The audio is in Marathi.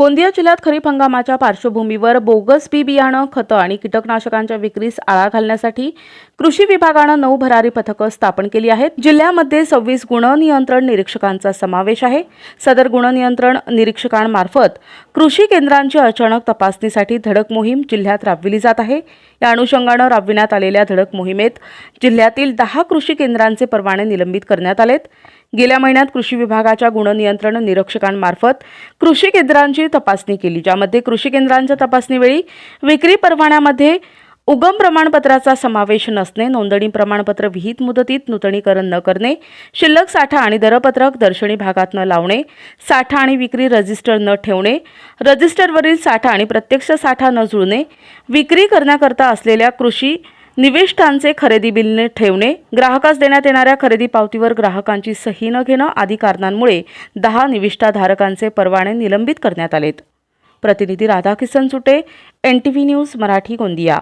गोंदिया जिल्ह्यात खरीप हंगामाच्या पार्श्वभूमीवर बोगस बी बियाणं खतं आणि कीटकनाशकांच्या विक्रीस आळा घालण्यासाठी कृषी विभागानं नऊ भरारी पथकं स्थापन केली आहेत. जिल्ह्यामध्ये सव्वीस गुणनियंत्रण निरीक्षकांचा समावेश आहे. सदर गुणनियंत्रण निरीक्षकांमार्फत कृषी केंद्रांची अचानक तपासणीसाठी धडक मोहीम जिल्ह्यात राबविली जात आहे. या अनुषंगानं राबविण्यात आलेल्या धडक मोहिमेत जिल्ह्यातील दहा कृषी केंद्रांचे परवाने निलंबित करण्यात आलेत. गेल्या महिन्यात कृषी विभागाच्या गुणनियंत्रण निरीक्षकांमार्फत कृषी केंद्रांची तपासणी केली ज्यामध्ये कृषी केंद्रांच्या तपासणीवेळी विक्री परवान्यामध्ये उगम प्रमाणपत्राचा समावेश नसणे नोंदणी प्रमाणपत्र विहित मुदतीत नूतनीकरण न करणे शिल्लक साठा आणि दरपत्रक दर्शनी भागात न लावणे साठा आणि विक्री रजिस्टर न ठेवणे रजिस्टरवरील साठा आणि प्रत्यक्ष साठा न जुळणे विक्री करण्याकरता असलेल्या कृषी निविष्ठांचे खरेदी बिल ठेवणे ग्राहकास देण्यात येणाऱ्या खरेदी पावतीवर ग्राहकांची सही न घेणं आदी कारणांमुळे दहा निविष्ठाधारकांचे परवाने निलंबित करण्यात आलेत. प्रतिनिधी Radhakisan Sute N T V news Marathi Gondia.